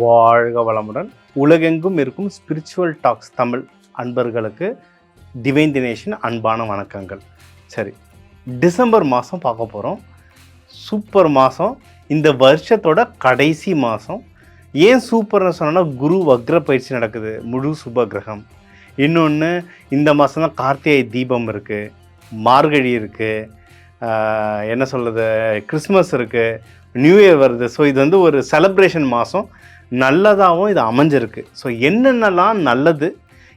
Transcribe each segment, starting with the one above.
வாழ்க வளமுடன். உலகெங்கும் இருக்கும் ஸ்பிரிச்சுவல் டாக்ஸ் தமிழ் அன்பர்களுக்கு டிவைன் தினேஷின் அன்பான வணக்கங்கள். சரி டிசம்பர் மாதம் பார்க்க போகிறோம் சூப்பர் மாதம் இந்த வருஷத்தோட கடைசி மாதம் ஏன் சூப்பர்னு சொன்னோன்னா குரு வக்ர பயிற்சி நடக்குது முழு சுப கிரகம். இன்னொன்று இந்த மாதம் தான் கார்த்திகை தீபம் இருக்குது மார்கழி இருக்குது என்ன சொல்கிறது கிறிஸ்மஸ் இருக்குது நியூ இயர் வருது. ஸோ இது வந்து ஒரு செலப்ரேஷன் மாதம் நல்லதாகவும் இது அமைஞ்சிருக்கு. ஸோ என்னென்னலாம் நல்லது?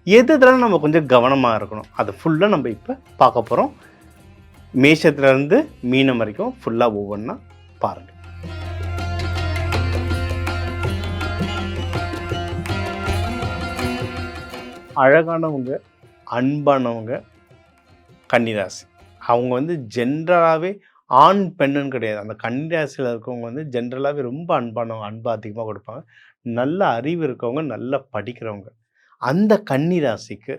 எது இதெல்லாம் நம்ம கொஞ்சம் கவனமாக இருக்கணும்? அதை ஃபுல்லாக நம்ம இப்போ பார்க்க போகிறோம் மேஷத்துலேருந்து மீனம் வரைக்கும் ஃபுல்லாக ஒவ்வொன்றா பாருங்கள் அழகானவங்க அன்பானவங்க கன்னிராசி. அவங்க வந்து ஜென்ரலாகவே ஆண் பெண்ணுன்னு கிடையாது. அந்த கன்னிராசியில் இருக்கவங்க வந்து ஜென்ரலாகவே ரொம்ப அன்பானவங்க அன்பு அதிகமாக கொடுப்பாங்க. நல்ல அறிவு இருக்கவங்க நல்லா படிக்கிறவங்க. அந்த கன்னிராசிக்கு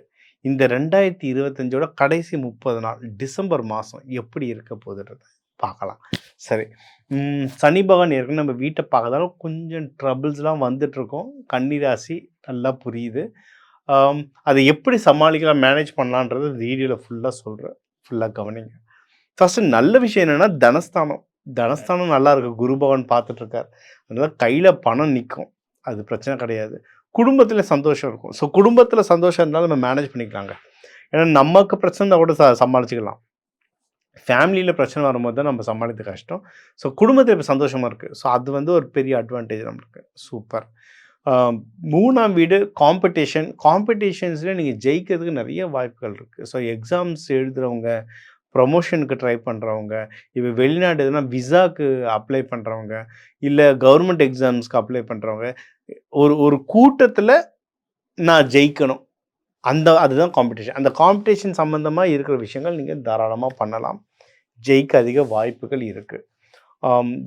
இந்த ரெண்டாயிரத்தி இருபத்தஞ்சோட கடைசி முப்பது நாள் டிசம்பர் மாதம் எப்படி இருக்க போகுதுன்றது பார்க்கலாம். சரி. சனி பகவான் ஏற்கனவே நம்ம வீட்டை பார்க்கறதால கொஞ்சம் ட்ரபிள்ஸ்லாம் வந்துட்டுருக்கோம். கன்னிராசி நல்லா புரியுது. அதை எப்படி சமாளிக்கலாம் மேனேஜ் பண்ணலான்றது வீடியோவில் ஃபுல்லாக சொல்கிறேன் ஃபுல்லாக கவனிங்க. ஃபஸ்ட்டு நல்ல விஷயம் என்னென்னா தனஸ்தானம். தனஸ்தானம் நல்லா இருக்கு குரு பகவான் பார்த்துட்டு இருக்கார் அதனால கையில் பணம் நிற்கும் அது பிரச்சனை கிடையாது. குடும்பத்தில் சந்தோஷம் இருக்கும். ஸோ குடும்பத்தில் சந்தோஷம் இருந்தாலும் நம்ம மேனேஜ் பண்ணிக்கலாங்க. ஏன்னா நமக்கு பிரச்சனை கூட ச சமாளிச்சுக்கலாம். ஃபேமிலியில் பிரச்சனை வரும்போது தான் நம்ம சமாளித்து கஷ்டம். ஸோ குடும்பத்தில் இப்போ சந்தோஷமாக இருக்குது ஸோ அது வந்து ஒரு பெரிய அட்வான்டேஜ் நம்மளுக்கு. சூப்பர் மூணாம் வீடு காம்படிஷன் காம்படிஷன்ஸில் நீங்கள் ஜெயிக்கிறதுக்கு நிறைய வாய்ப்புகள் இருக்குது ஸோ எக்ஸாம்ஸ் எழுதுகிறவங்க ப்ரொமோஷனுக்கு ட்ரை பண்ணுறவங்க இப்போ வெளிநாடு எதுனா விசாக்கு அப்ளை பண்ணுறவங்க இல்லை கவர்மெண்ட் எக்ஸாம்ஸ்க்கு அப்ளை பண்ணுறவங்க ஒரு ஒரு கூட்டத்தில் நான் ஜெயிக்கணும். அந்த அதுதான் காம்படிஷன். அந்த காம்படிஷன் சம்மந்தமாக இருக்கிற விஷயங்கள் நீங்கள் தாராளமாக பண்ணலாம். ஜெயிக்க அதிக வாய்ப்புகள் இருக்குது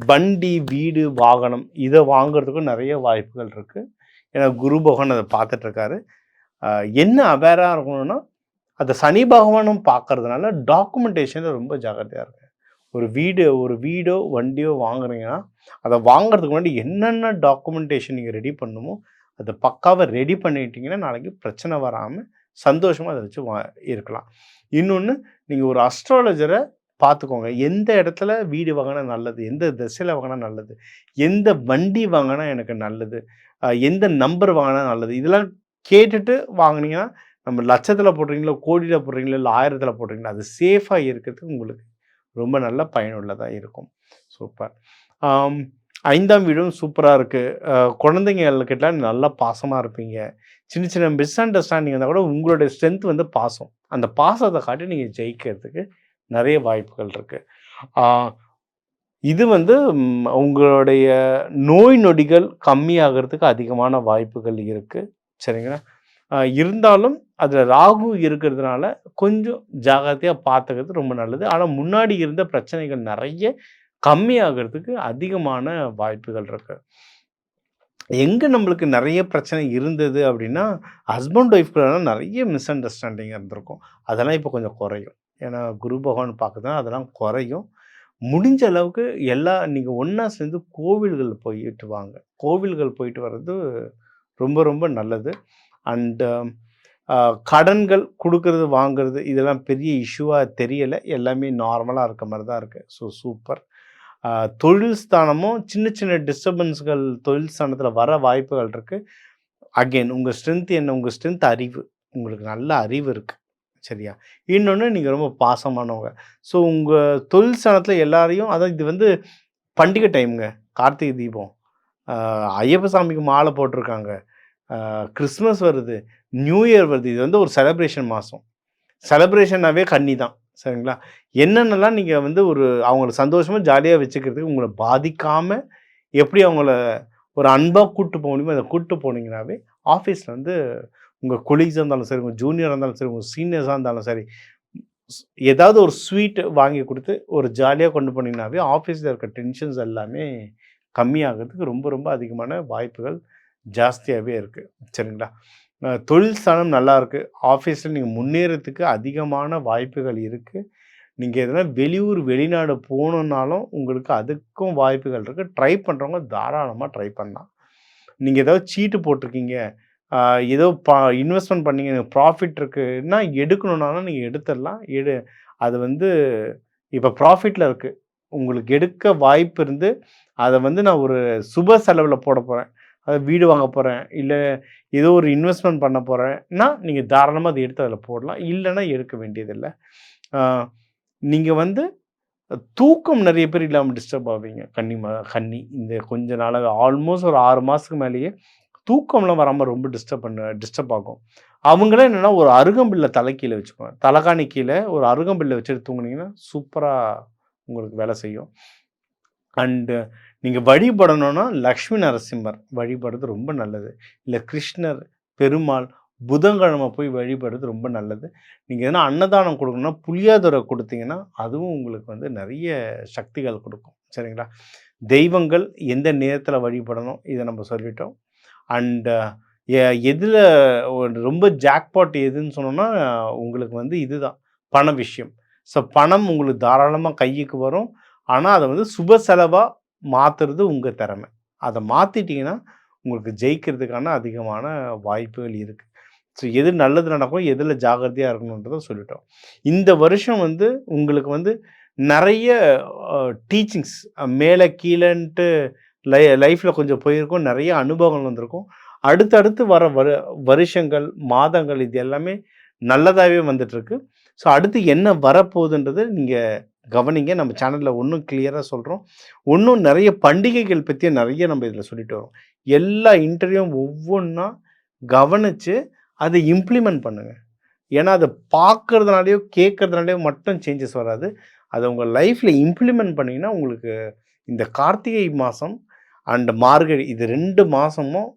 வண்டி வீடு வாகனம் இதை வாங்குறதுக்கும் நிறைய வாய்ப்புகள் இருக்குது ஏன்னா குரு பகவான் அதை பார்த்துட்ருக்காரு என்ன அவேராக இருக்கணும்னா அந்த சனி பகவானும் பார்க்கறதுனால டாக்குமெண்டேஷனில் ரொம்ப ஜாக்கிரதையாக இருக்கு ஒரு வீடு ஒரு வீடோ வண்டியோ வாங்குறீங்கன்னா அதை வாங்குறதுக்கு முன்னாடி என்னென்ன டாக்குமெண்டேஷன் நீங்கள் ரெடி பண்ணுமோ அதை பக்காவாக ரெடி பண்ணிட்டீங்கன்னா நாளைக்கு பிரச்சனை வராமல் சந்தோஷமாக அதை வச்சு வா இருக்கலாம். இன்னொன்று நீங்கள் ஒரு அஸ்ட்ராலஜரை பார்த்துக்கோங்க எந்த இடத்துல வீடு வாங்கினா நல்லது எந்த திசையில் வாங்கினா நல்லது எந்த வண்டி வாங்கினா எனக்கு நல்லது எந்த நம்பர் வாங்கினா நல்லது இதெல்லாம் கேட்டுட்டு வாங்கினீங்கன்னா நம்ம லட்சத்தில் போடுறீங்களோ கோடியில் போடுறீங்களோ இல்லை ஆயிரத்தில் போடுறீங்களோ அது சேஃபாக இருக்கிறதுக்கு உங்களுக்கு ரொம்ப நல்ல பயனுள்ளதாக இருக்கும். சூப்பர் ஐந்தாம் வீடும் சூப்பராக இருக்குது குழந்தைங்கக்கிட்ட நல்லா பாசமாக இருப்பீங்க. சின்ன சின்ன மிஸ் அண்டர்ஸ்டாண்டிங் இருந்தால் கூட உங்களுடைய ஸ்ட்ரென்த் வந்து பாசம். அந்த பாசத்தை காட்டி நீங்கள் ஜெயிக்கிறதுக்கு நிறைய வாய்ப்புகள் இருக்குது இது வந்து உங்களுடைய நோய் நொடிகள் கம்மியாகிறதுக்கு அதிகமான வாய்ப்புகள் இருக்குது சரிங்களா? இருந்தாலும் அதில் ராகு இருக்கிறதுனால கொஞ்சம் ஜாகிரதையாக பார்த்துக்கிறது ரொம்ப நல்லது. ஆனால் முன்னாடி இருந்த பிரச்சனைகள் நிறைய கம்மியாகிறதுக்கு அதிகமான வாய்ப்புகள் இருக்கு. எங்கே நம்மளுக்கு நிறைய பிரச்சனை இருந்தது அப்படின்னா ஹஸ்பண்ட் ஒய்ஃப்குள்ள நிறைய மிஸ் அண்டர்ஸ்டாண்டிங் இருந்திருக்கும். அதெல்லாம் இப்போ கொஞ்சம் குறையும். ஏன்னா குரு பகவான் பார்க்குறதுனா அதெல்லாம் குறையும். முடிஞ்ச அளவுக்கு எல்லா நீங்கள் ஒன்றா சேர்ந்து கோவில்கள் போயிட்டு வாங்க. கோவில்கள் போயிட்டு வர்றது ரொம்ப ரொம்ப நல்லது. அண்டு கடன்கள் கொடுக்கறது வாங்குறது இதெல்லாம் பெரிய இஷ்யூவாக தெரியலை. எல்லாமே நார்மலாக இருக்க மாதிரி தான் இருக்குது ஸோ சூப்பர் தொழில் ஸ்தானமும் சின்ன சின்ன டிஸ்டர்பன்ஸ்கள் தொழில் ஸ்தானத்தில் வர வாய்ப்புகள் இருக்குது அகெயின் உங்கள் ஸ்ட்ரென்த் என்ன? உங்கள் ஸ்ட்ரென்த் அறிவு. உங்களுக்கு நல்ல அறிவு இருக்குது சரியா? இன்னொன்று நீங்கள் ரொம்ப பாசமானவங்க. ஸோ உங்கள் தொழில் ஸ்தானத்தில் எல்லாரையும் அதான் இது வந்து பண்டிகை டைமுங்க கார்த்திகை தீபம். ஐயப்ப சாமிக்கு மாலை போட்டிருக்காங்க. கிறிஸ்மஸ் வருது நியூ இயர் வருது. இது வந்து ஒரு செலப்ரேஷன் மாதம் செலப்ரேஷன்னாவே கன்னி தான் சரிங்களா? என்னென்னலாம் நீங்கள் வந்து ஒரு அவங்கள சந்தோஷமாக ஜாலியாக வச்சுக்கிறதுக்கு உங்களை பாதிக்காமல் எப்படி அவங்கள ஒரு அன்பாக கூப்பிட்டு போக முடியுமோ அதை கூப்பிட்டு போனீங்கன்னாவே ஆஃபீஸில் வந்து உங்கள் கொலீக்ஸாக இருந்தாலும் சரி உங்கள் ஜூனியராக இருந்தாலும் சரி உங்கள் சீனியர்ஸாக இருந்தாலும் சரி ஏதாவது ஒரு ஸ்வீட் வாங்கி கொடுத்து ஒரு ஜாலியாக கொண்டு போனீங்கன்னாவே ஆஃபீஸில் இருக்க டென்ஷன்ஸ் எல்லாமே கம்மியாகிறதுக்கு ரொம்ப ரொம்ப அதிகமான வாய்ப்புகள் ஜாஸ்தியாகவே இருக்குது சரிங்களா? தொழில் ஸ்தானம் நல்லா இருக்குது ஆஃபீஸில் நீங்கள் முன்னேறதுக்கு அதிகமான வாய்ப்புகள் இருக்குது நீங்கள் எதனா வெளியூர் வெளிநாடு போகணுன்னாலும் உங்களுக்கு அதுக்கும் வாய்ப்புகள் இருக்குது ட்ரை பண்ணுறவங்க தாராளமாக ட்ரை பண்ணலாம். நீங்கள் ஏதாவது சீட்டு போட்டிருக்கீங்க. ஏதோ பா இன்வெஸ்ட்மெண்ட் பண்ணீங்க. எனக்கு ப்ராஃபிட் இருக்குன்னா எடுக்கணுன்னாலும் நீங்கள் எடுத்துடலாம். எடு அது வந்து இப்போ ப்ராஃபிட்டில் இருக்குது உங்களுக்கு எடுக்க வாய்ப்பு இருந்து அதை வந்து நான் ஒரு சுப செலவில் போட போகிறேன் அதை வீடு வாங்க போகிறேன் இல்லை ஏதோ ஒரு இன்வெஸ்ட்மெண்ட் பண்ண போகிறேன்னா நீங்கள் தாராளமாக அதை எடுத்து அதில் போடலாம். இல்லைன்னா எடுக்க வேண்டியதில்லை. நீங்கள் வந்து தூக்கம் நிறைய பேர் இல்லாமல் டிஸ்டர்ப் ஆவீங்க. கன்னி ம கன்னி இந்த கொஞ்ச நாளாக ஆல்மோஸ்ட் ஒரு ஆறு மாதத்துக்கு மேலேயே தூக்கம்லாம் வராமல் ரொம்ப டிஸ்டர்ப் பண்ண டிஸ்டர்ப் ஆகும். அவங்களே என்னென்னா ஒரு அருகம்பில்லை தலை கீழே தலைகாணி கீழே ஒரு அருகம்பில்லை வச்சுட்டு தூங்குனீங்கன்னா சூப்பராக உங்களுக்கு வேலை செய்யும். அண்டு நீங்கள் வழிபடணும்னா லக்ஷ்மி நரசிம்மர் வழிபடுறது ரொம்ப நல்லது. இல்லை கிருஷ்ணர் பெருமாள் புதன்கிழமை போய் வழிபடுறது ரொம்ப நல்லது. நீங்கள் எதனா அன்னதானம் கொடுக்கணும்னா புளியாதுரை கொடுத்தீங்கன்னா அதுவும் உங்களுக்கு வந்து நிறைய சக்திகள் கொடுக்கும். சரிங்களா? தெய்வங்கள் எந்த நேரத்தில் வழிபடணும் இதை நம்ம சொல்லிட்டோம். அண்டு எதில் ரொம்ப ஜாக்பாட் எதுன்னு சொன்னோன்னா உங்களுக்கு வந்து இதுதான் பண விஷயம். ஸோ பணம் உங்களுக்கு தாராளமாக கைக்கு வரும். ஆனால் அதை வந்து சுப செலவாக மாற்றுறது உங்கள் திறமை. அதை மாற்றிட்டீங்கன்னா உங்களுக்கு ஜெயிக்கிறதுக்கான அதிகமான வாய்ப்புகள் இருக்குது ஸோ எது நல்லது நடக்கும் எதில் ஜாகிரதையாக இருக்கணுன்றத சொல்லிட்டோம். இந்த வருஷம் வந்து உங்களுக்கு வந்து நிறைய டீச்சிங்ஸ் மேலே கீழேன்ட்டு லை லைஃப்பில் கொஞ்சம் போயிருக்கும் நிறைய அனுபவங்கள் வந்திருக்கும். அடுத்தடுத்து வர வரு வருஷங்கள் மாதங்கள் இது எல்லாமே நல்லதாகவே வந்துட்டுருக்கு. ஸோ அடுத்து என்ன வரப்போகுதுன்றது நீங்கள் கவனிங்க. நம்ம சேனலில் ஒன்றும் கிளியராக சொல்கிறோம் இன்னும் நிறைய பண்டிகைகள் பற்றி நிறைய நம்ம இதில் சொல்லிட்டு வரோம். எல்லா இன்டர்வியூவும் ஒவ்வொன்றா கவனித்து அதை இம்ப்ளிமெண்ட் பண்ணுங்கள் ஏன்னா அதை பார்க்கறதுனாலையோ கேட்கறதுனாலையோ மட்டும் சேஞ்சஸ் வராது. அதை உங்கள் லைஃப்பில் இம்ப்ளிமெண்ட் பண்ணிங்கன்னா உங்களுக்கு இந்த கார்த்திகை மாதம் அண்ட் மார்கழி இது ரெண்டு மாதமும்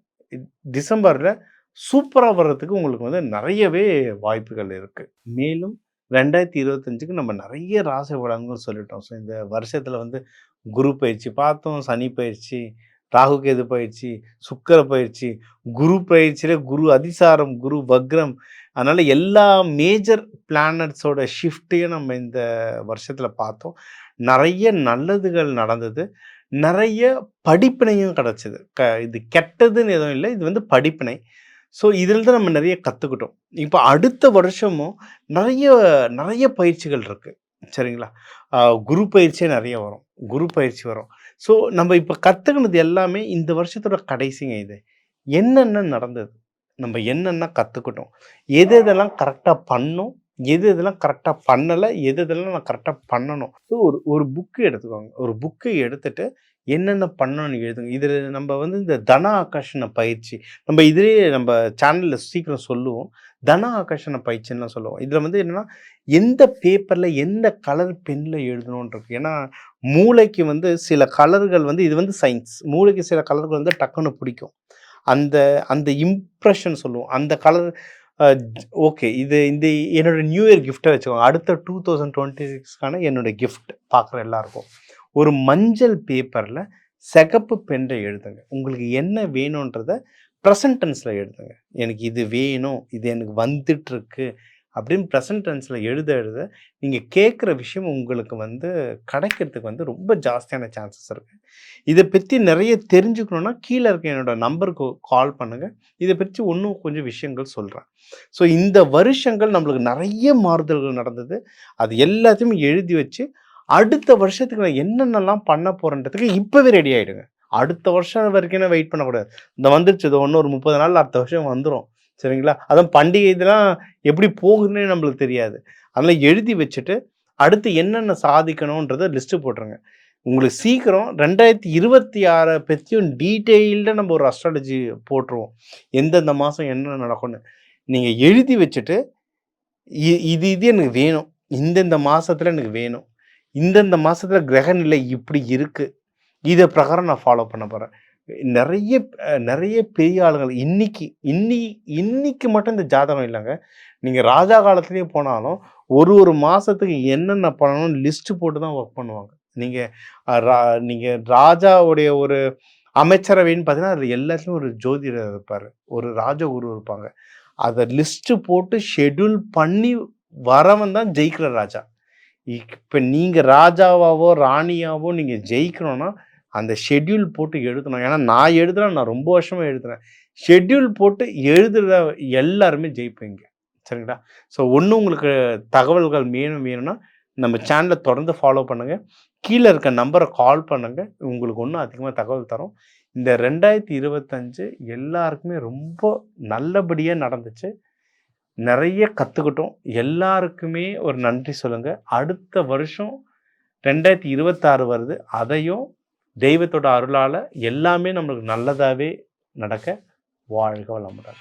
டிசம்பரில் சூப்பராக வர்றதுக்கு உங்களுக்கு வந்து நிறையவே வாய்ப்புகள் இருக்குது மேலும் ரெண்டாயிரத்தி இருபத்தஞ்சுக்கு நம்ம நிறைய ராசி பலன்கள் சொல்லிட்டோம். ஸோ இந்த வருஷத்தில் வந்து குரு பயிற்சி பார்த்தோம் சனி பயிற்சி ராகு கேது பயிற்சி சுக்கர பயிற்சி குரு பயிற்சியில் குரு அதிசாரம் குரு வக்ரம். அதனால் எல்லா மேஜர் பிளானட்ஸோட ஷிஃப்ட்டையும் நம்ம இந்த வருஷத்தில் பார்த்தோம் நிறைய நல்லதுகள் நடந்தது. நிறைய படிப்பினையும் கிடச்சிது. க இது கெட்டதுன்னு எதுவும் இல்லை. இது வந்து படிப்பினை. ஸோ இதில் தான் நம்ம நிறைய கற்றுக்கிட்டோம் இப்போ அடுத்த வருஷமும் நிறைய நிறைய பயிற்சிகள் இருக்குது சரிங்களா? குரு பயிற்சியே நிறைய வரும். குரு பயிற்சி வரும். ஸோ நம்ம இப்போ கற்றுக்கினது எல்லாமே இந்த வருஷத்தோட கடைசிங்க இது. என்னென்ன நடந்தது? நம்ம என்னென்ன கற்றுக்கிட்டோம் எது எதெல்லாம் கரெக்டாக பண்ணோம்? எது இதெல்லாம் கரெக்டாக பண்ணலை எது இதெல்லாம் நான் கரெக்டாக பண்ணணும். ஸோ ஒரு ஒரு புக்கு எடுத்துக்கோங்க. ஒரு புக்கு எடுத்துட்டு என்னென்ன பண்ணணும்னு எழுதுங்க. இதில் நம்ம வந்து இந்த தன ஆகர்ஷண பயிற்சி நம்ம இதிலேயே நம்ம சேனலில் சீக்கிரம் சொல்லுவோம். தன ஆகர்ஷண பயிற்சின்னுலாம் சொல்லுவோம். இதில் வந்து என்னென்னா எந்த பேப்பரில் எந்த கலர் பெண்ணில் எழுதணுன்றது ஏன்னா மூளைக்கு வந்து சில கலர்கள் வந்து இது வந்து சயின்ஸ் மூளைக்கு சில கலர்கள் வந்து டக்குன்னு பிடிக்கும். அந்த அந்த இம்ப்ரெஷன் சொல்லுவோம். அந்த கலர் ஓகே. இது இந்த என்னோட நியூ இயர் கிஃப்ட்டை வச்சுக்கோங்க. அடுத்த டூ தௌசண்ட் டுவெண்ட்டி சிக்ஸ்க்கான என்னோட கிஃப்ட் பார்க்குற எல்லாருக்கும். ஒரு மஞ்சள் பேப்பரில் சிகப்பு பெண்டை எழுதுங்க. உங்களுக்கு என்ன வேணுன்றத ப்ரெசன்டென்ஸில் எழுதுங்க. எனக்கு இது வேணும். இது எனக்கு வந்துட்டுருக்கு. அப்படின்னு ப்ரெசன்ட் டென்ஸில் எழுத எழுத நீங்கள் கேட்குற விஷயம் உங்களுக்கு வந்து கிடைக்கிறதுக்கு வந்து ரொம்ப ஜாஸ்தியான சான்சஸ் இருக்குது இதை பற்றி நிறைய தெரிஞ்சுக்கணுன்னா கீழே இருக்க என்னோடய நம்பருக்கு கால் பண்ணுங்கள் இதை பற்றி இன்னும் கொஞ்சம் விஷயங்கள் சொல்கிறேன் ஸோ இந்த வருஷங்கள் நம்மளுக்கு நிறைய மாறுதல்கள் நடந்தது. அது எல்லாத்தையும் எழுதி வச்சு அடுத்த வருஷத்துக்கு நான் என்னென்னலாம் பண்ண போகிறேன்றதுக்கு இப்போவே ரெடி ஆகிடுங்க அடுத்த வருஷம் வரைக்கும் வெயிட் பண்ணக்கூடாது. இந்த வந்துருச்சு இது ஒன்று ஒரு முப்பது நாள் அடுத்த வருஷம் வந்துடும் சரிங்களா? அதான் பண்டிகை இதெல்லாம் எப்படி போகுதுன்னே நம்மளுக்கு தெரியாது. அதனால் எழுதி வச்சுட்டு அடுத்து என்னென்ன சாதிக்கணுன்றதை லிஸ்ட்டு போட்டுருங்க. உங்களுக்கு சீக்கிரம் ரெண்டாயிரத்தி இருபத்தி ஆறை பற்றியும் டீட்டெயில்டாக நம்ம ஒரு அஸ்ட்ராலஜி போட்டுருவோம். எந்தெந்த மாதம் என்ன நடக்கும்னு. நீங்கள் எழுதி வச்சுட்டு இது இது எனக்கு வேணும். இந்தந்த மாதத்தில் எனக்கு வேணும். இந்தந்த மாதத்தில் கிரகநிலை இப்படி இருக்குது இதை பிரகாரம் நான் ஃபாலோ பண்ண போகிறேன் நிறைய நிறைய பெரிய ஆளுங்கள் இன்னைக்கு இன்னி இன்னைக்கு மட்டும் இந்த ஜாதகம் இல்லைங்க. நீங்கள் ராஜா காலத்துலேயே போனாலும் ஒரு ஒரு மாதத்துக்கு என்னென்ன பண்ணணும்னு லிஸ்ட்டு போட்டு தான் ஒர்க் பண்ணுவாங்க. நீங்கள் ரா நீங்கள் ராஜாவுடைய ஒரு அமைச்சரவைன்னு பார்த்தீங்கன்னா அதில் எல்லாத்துலேயும் ஒரு ஜோதிடர் இருப்பார். ஒரு ராஜகுரு இருப்பாங்க. அதை லிஸ்ட்டு போட்டு ஷெட்யூல் பண்ணி வரவன் தான் ஜெயிக்கிற ராஜா. இப்போ நீங்கள் ராஜாவாவோ ராணியாவோ நீங்கள் ஜெயிக்கணும்னா அந்த ஷெட்யூல் போட்டு எழுதணும். ஏன்னா நான் எழுதுறேன் நான் ரொம்ப வருஷமாக எழுதுறேன். ஷெட்யூல் போட்டு எழுதுகிற எல்லாருமே ஜெயிப்பீங்க. சரிங்களா? ஸோ ஒன்று உங்களுக்கு தகவல்கள் வேணும் வேணும்னா நம்ம சேனலை தொடர்ந்து ஃபாலோ பண்ணுங்கள் கீழே இருக்க நம்பரை கால் பண்ணுங்கள் உங்களுக்கு ஒன்றும் அதிகமாக தகவல் தரும். இந்த ரெண்டாயிரத்தி இருபத்தஞ்சு எல்லாருக்குமே ரொம்ப நல்லபடியாக நடந்துச்சு. நிறைய கற்றுக்கிட்டோம் எல்லாருக்குமே ஒரு நன்றி சொல்லுங்கள் அடுத்த வருஷம் ரெண்டாயிரத்தி இருபத்தாறு வருது. அதையும் தெய்வத்தோட அருளால் எல்லாமே நம்மளுக்கு நல்லதாகவே நடக்க வாழ்க வளமுடன்.